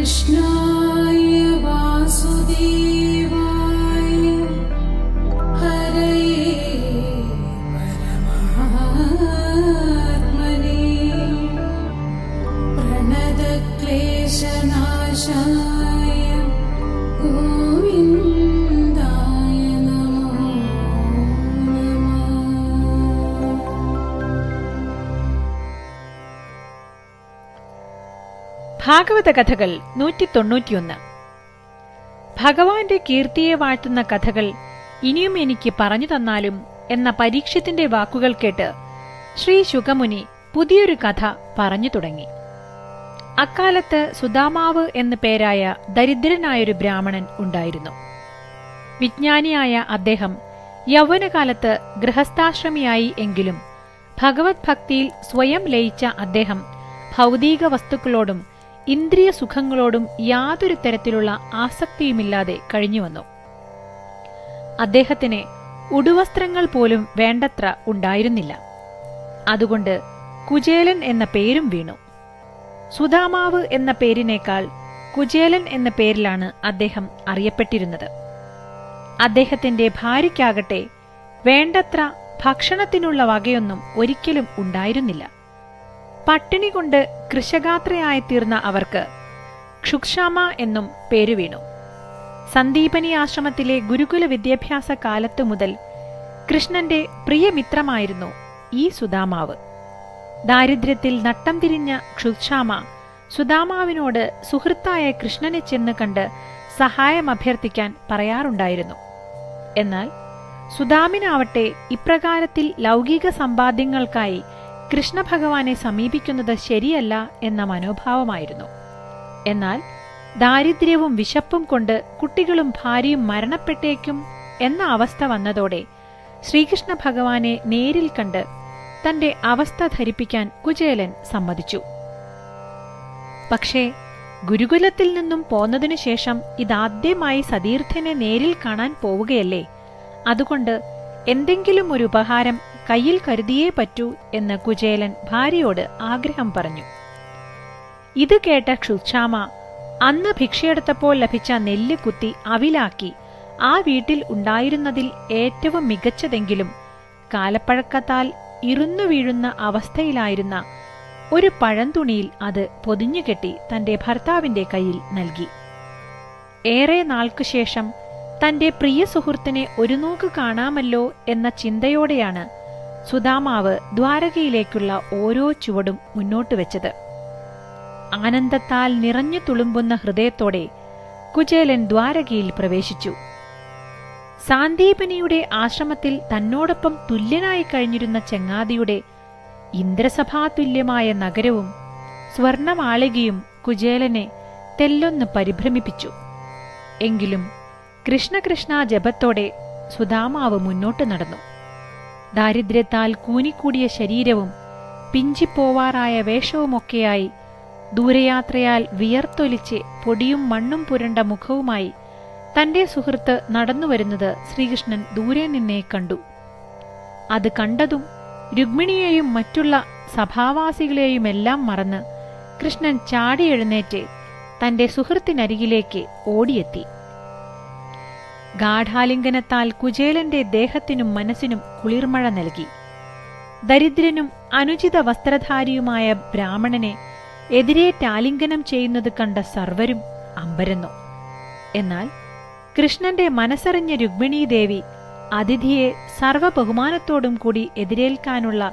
कृष्णाय वासुदेव ഭാഗവത കഥകൾ നൂറ്റി തൊണ്ണൂറ്റിയൊന്ന് ഭഗവാന്റെ കീർത്തിയെ വാഴ്ത്തുന്ന കഥകൾ ഇനിയും എനിക്ക് പറഞ്ഞു തന്നാലും എന്ന പരീക്ഷത്തിന്റെ വാക്കുകൾ കേട്ട് ശ്രീ ശുഖമുനി പുതിയൊരു കഥ പറഞ്ഞു തുടങ്ങി. അക്കാലത്ത് സുദാമാവ് എന്നു പേരായ ദരിദ്രനായൊരു ബ്രാഹ്മണൻ ഉണ്ടായിരുന്നു. വിജ്ഞാനിയായ അദ്ദേഹം യൗവനകാലത്ത് ഗൃഹസ്ഥാശ്രമിയായി എങ്കിലും ഭഗവത് ഭക്തിയിൽ സ്വയം ലയിച്ച അദ്ദേഹം ഭൗതിക വസ്തുക്കളോടും ഇന്ദ്രിയ സുഖങ്ങളോടും യാതൊരു തരത്തിലുള്ള ആസക്തിയുമില്ലാതെ കഴിഞ്ഞുവന്നു അദ്ദേഹത്തിന് ഉടുവസ്ത്രങ്ങൾ പോലും വേണ്ടത്ര ഉണ്ടായിരുന്നില്ല. അതുകൊണ്ട് കുചേലൻ എന്ന പേരും വീണു. സുധാമാവ് എന്ന പേരിനേക്കാൾ കുചേലൻ എന്ന പേരിലാണ് അദ്ദേഹം അറിയപ്പെട്ടിരുന്നത്. അദ്ദേഹത്തിന്റെ ഭാര്യയ്ക്കാകട്ടെ വേണ്ടത്ര ഭക്ഷണത്തിനുള്ള വകയൊന്നും ഒരിക്കലും ഉണ്ടായിരുന്നില്ല. പട്ടിണി കൊണ്ട് കൃശഗാത്രയായി തീർന്ന അവർക്ക് ക്ഷുക്ഷാമ എന്നും പേരു വീണു. സന്ദീപനി ആശ്രമത്തിലെ ഗുരുകുല വിദ്യാഭ്യാസ കാലത്തു മുതൽ കൃഷ്ണന്റെ പ്രിയമിത്രമായിരുന്നു ഈ സുദാമാവ് ദാരിദ്ര്യത്തിൽ നട്ടം തിരിഞ്ഞ ക്ഷുക്ഷാമ സുദാമാവിനോട് സുഹൃത്തായ കൃഷ്ണനെ ചെന്ന് കണ്ട് സഹായം അഭ്യർത്ഥിക്കാൻ പറയാറുണ്ടായിരുന്നു. എന്നാൽ സുദാമിനാവട്ടെ ഇപ്രകാരത്തിൽ ലൗകിക സമ്പാദ്യങ്ങൾക്കായി കൃഷ്ണഭഗവാനെ സമീപിക്കുന്നത് ശരിയല്ല എന്ന മനോഭാവമായിരുന്നു. എന്നാൽ ദാരിദ്ര്യവും വിശപ്പും കൊണ്ട് കുട്ടികളും ഭാര്യയും മരണപ്പെട്ടേക്കും എന്ന അവസ്ഥ വന്നതോടെ ശ്രീകൃഷ്ണ ഭഗവാനെ നേരിൽ കണ്ട് തന്റെ അവസ്ഥ ധരിപ്പിക്കാൻ കുചേലൻ സമ്മതിച്ചു. പക്ഷേ ഗുരുകുലത്തിൽ നിന്നും പോന്നതിനു ശേഷം ഇതാദ്യമായി സതീർത്ഥനെ നേരിൽ കാണാൻ പോവുകയല്ലേ? അതുകൊണ്ട് എന്തെങ്കിലും ഒരു ഉപഹാരം കയ്യിൽ കരുതിയേ പറ്റൂ എന്ന് കുചേലൻ ഭാര്യയോട് ആഗ്രഹം പറഞ്ഞു. ഇത് കേട്ട ക്ഷുക്ഷാമ അന്ന് ഭിക്ഷയെടുത്തപ്പോൾ ലഭിച്ച നെല്ല് കുത്തി അവിലാക്കി ആ വീട്ടിൽ ഉണ്ടായിരുന്നതിൽ ഏറ്റവും മികച്ചതെങ്കിലും കാലപ്പഴക്കത്താൽ ഇരുന്നു വീഴുന്ന അവസ്ഥയിലായിരുന്ന ഒരു പഴന്തുണിയിൽ അത് പൊതിഞ്ഞുകെട്ടി തന്റെ ഭർത്താവിന്റെ കയ്യിൽ നൽകി. ഏറെ നാൾക്കു ശേഷം തന്റെ പ്രിയ സുഹൃത്തിനെ ഒരു നോക്ക് കാണാമല്ലോ എന്ന ചിന്തയോടെയാണ് സുദാമാവ് ദ്വാരകയിലേക്കുള്ള ഓരോ ചുവടും മുന്നോട്ട് വെച്ചത്. ആനന്ദത്താൽ നിറഞ്ഞു തുളുമ്പുന്ന ഹൃദയത്തോടെ കുചേലൻ ദ്വാരകയിൽ പ്രവേശിച്ചു. സാന്ദീപനിയുടെ ആശ്രമത്തിൽ തന്നോടൊപ്പം തുല്യനായി കഴിഞ്ഞിരുന്ന ചെങ്ങാതിയുടെ ഇന്ദ്രസഭാതുല്യമായ നഗരവും സ്വർണമാളികയും കുചേലനെ തെല്ലൊന്ന് പരിഭ്രമിപ്പിച്ചു. എങ്കിലും കൃഷ്ണകൃഷ്ണ ജപത്തോടെ സുധാമാവ് മുന്നോട്ട് നടന്നു. ദാരിദ്ര്യത്താൽ കൂനിക്കൂടിയ ശരീരവും പിഞ്ചിപ്പോവാറായ വേഷവുമൊക്കെയായി ദൂരയാത്രയാൽ വിയർത്തൊലിച്ച് പൊടിയും മണ്ണും പുരണ്ട മുഖവുമായി തന്റെ സുഹൃത്ത് നടന്നു വരുന്നത് ശ്രീകൃഷ്ണൻ ദൂരെ നിന്നേ കണ്ടു. അത് കണ്ടതും രുക്മിണിയെയും മറ്റുള്ള സഭാവാസികളെയുമെല്ലാം മറന്ന് കൃഷ്ണൻ ചാടി എഴുന്നേറ്റ് തന്റെ സുഹൃത്തിനരികിലേക്ക് ഓടിയെത്തി. ഗാഠാലിംഗനത്താൽ കുചേലന്റെ ദേഹത്തിനും മനസ്സിനും കുളിർമഴ നൽകി. ദരിദ്രനും അനുചിത വസ്ത്രധാരിയുമായ ബ്രാഹ്മണനെ എതിരേറ്റാലിംഗനം ചെയ്യുന്നത് കണ്ട സർവരും അമ്പരന്നു. എന്നാൽ കൃഷ്ണന്റെ മനസ്സറിഞ്ഞ രുക്മിണീദേവി അതിഥിയെ സർവബഹുമാനത്തോടും കൂടി എതിരേൽക്കാനുള്ള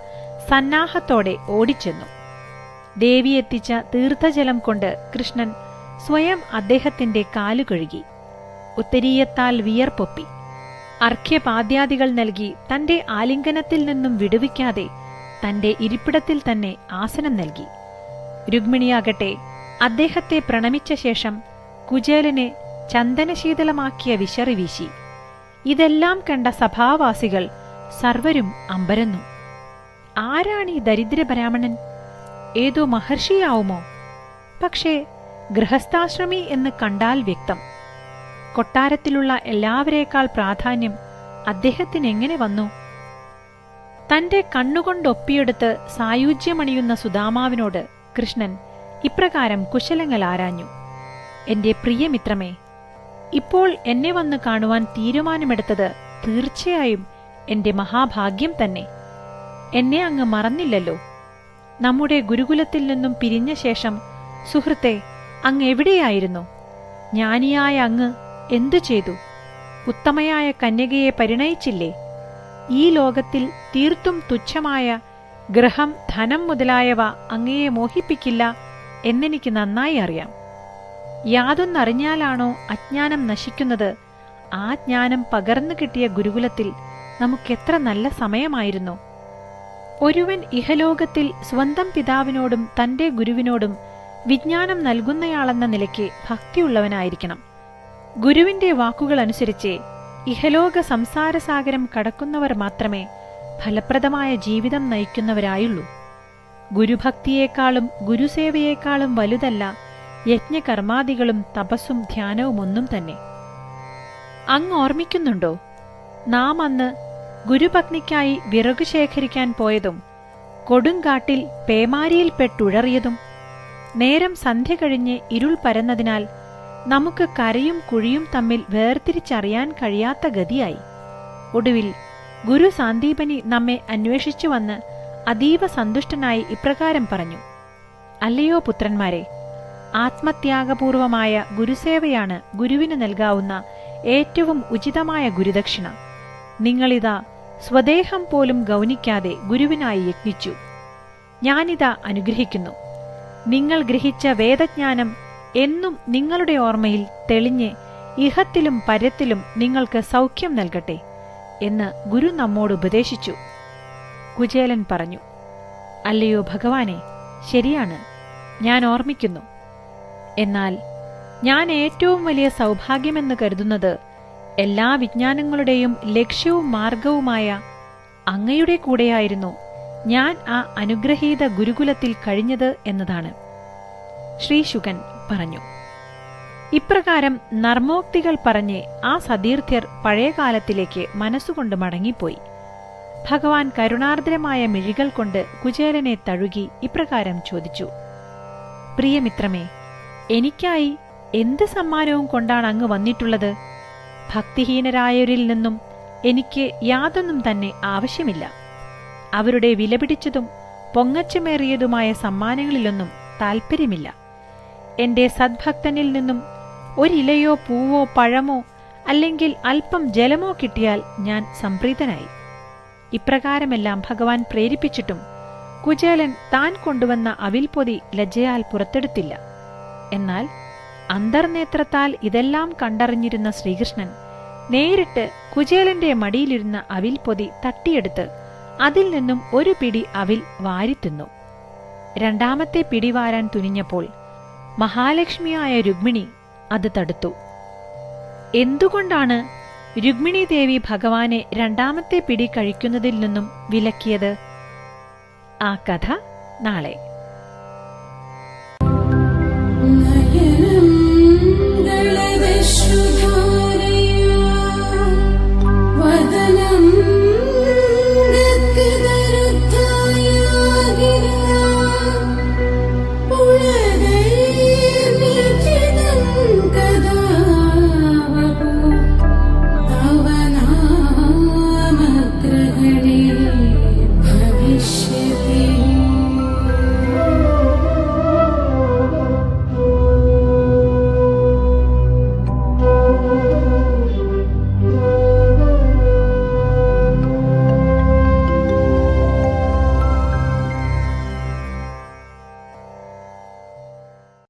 സന്നാഹത്തോടെ ഓടിച്ചെന്നു. ദേവി എത്തിച്ച തീർത്ഥജലം കൊണ്ട് കൃഷ്ണൻ സ്വയം അദ്ദേഹത്തിന്റെ കാലു കഴുകി ഉത്തരീയത്താൽ വിയർപ്പൊപ്പി. അർഘ്യപാദ്യാദികൾ നൽകി തന്റെ ആലിംഗനത്തിൽ നിന്നും വിടുവിക്കാതെ തന്റെ ഇരിപ്പിടത്തിൽ തന്നെ ആസനം നൽകി. രുക്മിണിയാകട്ടെ അദ്ദേഹത്തെ പ്രണമിച്ച ശേഷം കുചേലനെ ചന്ദനശീതളമാക്കിയ വിശറി വീശി. ഇതെല്ലാം കണ്ട സഭാവാസികൾ സർവരും അമ്പരന്നു. ആരാണീ ദരിദ്ര ബ്രാഹ്മണൻ ഏതോ മഹർഷിയാവുമോ? പക്ഷേ ഗൃഹസ്ഥാശ്രമി എന്ന് കണ്ടാൽ വ്യക്തം. കൊട്ടാരത്തിലുള്ള എല്ലാവരേക്കാൾ പ്രാധാന്യം അദ്ദേഹത്തിന് എങ്ങനെ വന്നു? തന്റെ കണ്ണുകൊണ്ടൊപ്പിയെടുത്ത് സായുജ്യമണിയുന്ന സുദാമാവിനോട് കൃഷ്ണൻ ഇപ്രകാരം കുശലങ്ങൾ ആരാഞ്ഞു. എന്റെ പ്രിയമിത്രമേ ഇപ്പോൾ എന്നെ വന്ന് കാണുവാൻ തീരുമാനമെടുത്തത് തീർച്ചയായും എന്റെ മഹാഭാഗ്യം തന്നെ. എന്നെ അങ്ങ് മറന്നില്ലല്ലോ. നമ്മുടെ ഗുരുകുലത്തിൽ നിന്നും പിരിഞ്ഞ ശേഷം സുഹൃത്തെ അങ്ങ് എവിടെയായിരുന്നു? ജ്ഞാനിയായ അങ്ങ് എന്തു ചെയ്തു? ഉത്തമയായ കന്യകയെ പരിണയിച്ചില്ലേ? ഈ ലോകത്തിൽ തീർത്തും തുച്ഛമായ ഗ്രഹം ധനം മുതലായവ അങ്ങയെ മോഹിപ്പിക്കില്ല എന്നെനിക്ക് നന്നായി അറിയാം. യാതൊന്നറിഞ്ഞാലാണോ അജ്ഞാനം നശിക്കുന്നത്? ആ ജ്ഞാനം പകർന്നു കിട്ടിയ ഗുരുകുലത്തിൽ നമുക്കെത്ര നല്ല സമയമായിരുന്നു. ഒരുവൻ ഇഹലോകത്തിൽ സ്വന്തം പിതാവിനോടും തന്റെ ഗുരുവിനോടും വിജ്ഞാനം നൽകുന്നയാളെന്ന നിലയ്ക്ക് ഭക്തിയുള്ളവനായിരിക്കണം. ഗുരുവിന്റെ വാക്കുകൾ അനുസരിച്ച് ഇഹലോക സംസാരസാഗരം കടക്കുന്നവർ മാത്രമേ ഫലപ്രദമായ ജീവിതം നയിക്കുന്നവരായുള്ളൂ. ഗുരുഭക്തിയേക്കാളും ഗുരുസേവയേക്കാളും വലുതല്ല യജ്ഞകർമാദികളും തപസ്സും ധ്യാനവും ഒന്നും തന്നെ. അങ്ങ് ഓർമ്മിക്കുന്നുണ്ടോ? നാം അന്ന് ഗുരുപത്നിക്കായി വിറകു ശേഖരിക്കാൻ പോയതും കൊടുങ്കാട്ടിൽ പേമാരിയിൽപ്പെട്ടുഴറിയതും നേരം സന്ധ്യ കഴിഞ്ഞ് ഇരുൾ പരന്നതിനാൽ നമുക്ക് കരയും കുഴിയും തമ്മിൽ വേർതിരിച്ചറിയാൻ കഴിയാത്ത ഗതിയായി. ഒടുവിൽ ഗുരു സാന്ദീപനി നമ്മെ അന്വേഷിച്ചു വന്ന് അതീവ സന്തുഷ്ടനായി ഇപ്രകാരം പറഞ്ഞു. അല്ലയോ പുത്രന്മാരെ ആത്മത്യാഗപൂർവമായ ഗുരുസേവയാണ് ഗുരുവിന് നൽകാവുന്ന ഏറ്റവും ഉചിതമായ ഗുരുദക്ഷിണ. നിങ്ങളിതാ സ്വദേഹം പോലും ഗൗനിക്കാതെ ഗുരുവിനായി യജ്ഞിച്ചു. ഞാനിതാ അനുഗ്രഹിക്കുന്നു. നിങ്ങൾ ഗ്രഹിച്ച വേദജ്ഞാനം എന്നും നിങ്ങളുടെ ഓർമ്മയിൽ തെളിഞ്ഞ് ഇഹത്തിലും പരത്തിലും നിങ്ങൾക്ക് സൗഖ്യം നൽകട്ടെ എന്ന് ഗുരു നമ്മോട് ഉപദേശിച്ചു. കുചേലൻ പറഞ്ഞു അല്ലയോ ഭഗവാനെ ശരിയാണ് ഞാൻ ഓർമ്മിക്കുന്നു. എന്നാൽ ഞാൻ ഏറ്റവും വലിയ സൗഭാഗ്യമെന്ന് കരുതുന്നത് എല്ലാ വിജ്ഞാനങ്ങളുടെയും ലക്ഷ്യവും മാർഗവുമായ അങ്ങയുടെ കൂടെയായിരുന്നു ഞാൻ ആ അനുഗ്രഹീത ഗുരുകുലത്തിൽ കഴിഞ്ഞത് എന്നതാണ്. ശ്രീശുകൻ പറഞ്ഞു. ഇപ്രകാരം നർമ്മോക്തികൾ പറഞ്ഞ് ആ സതീർത്ഥ്യർ പഴയകാലത്തിലേക്ക് മനസ്സുകൊണ്ട് മടങ്ങിപ്പോയി. ഭഗവാൻ കരുണാർദ്രമായ മിഴികൾ കൊണ്ട് കുചേലനെ തഴുകി ഇപ്രകാരം ചോദിച്ചു. പ്രിയമിത്രമേ എനിക്കായി എന്ത് സമ്മാനവും കൊണ്ടാണ് അങ്ങ് വന്നിട്ടുള്ളത്? ഭക്തിഹീനരായവരിൽ നിന്നും എനിക്ക് യാതൊന്നും തന്നെ ആവശ്യമില്ല. അവരുടെ വിലപിടിച്ചതും പൊങ്ങച്ചമേറിയതുമായ സമ്മാനങ്ങളിലൊന്നും താൽപ്പര്യമില്ല. എന്റെ സദ്ഭക്തനിൽ നിന്നും ഒരിലയോ പൂവോ പഴമോ അല്ലെങ്കിൽ അല്പം ജലമോ കിട്ടിയാൽ ഞാൻ സംപ്രീതനായി. ഇപ്രകാരമെല്ലാം ഭഗവാൻ പ്രേരിപ്പിച്ചിട്ടും കുചേലൻ താൻ കൊണ്ടുവന്ന അവിൽപൊതി ലജ്ജയാൽ പുറത്തെടുത്തില്ല. എന്നാൽ അന്തർനേത്രത്താൽ ഇതെല്ലാം കണ്ടറിഞ്ഞിരുന്ന ശ്രീകൃഷ്ണൻ നേരിട്ട് കുചേലന്റെ മടിയിലിരുന്ന അവിൽപ്പൊതി തട്ടിയെടുത്ത് അതിൽ നിന്നും ഒരു പിടി അവിൽ വാരിത്തിന്നു. രണ്ടാമത്തെ പിടി വാരാൻ തുനിഞ്ഞപ്പോൾ മഹാലക്ഷ്മിയായ രുക്മിണി അത് തടുത്തു. എന്തുകൊണ്ടാണ് രുക്മിണി ദേവി ഭഗവാനെ രണ്ടാമത്തെ പിടി കഴിക്കുന്നതിൽ നിന്നും വിലക്കിയത്? ആ കഥ നാളെ. ഗളവിശ്രുധാരയാ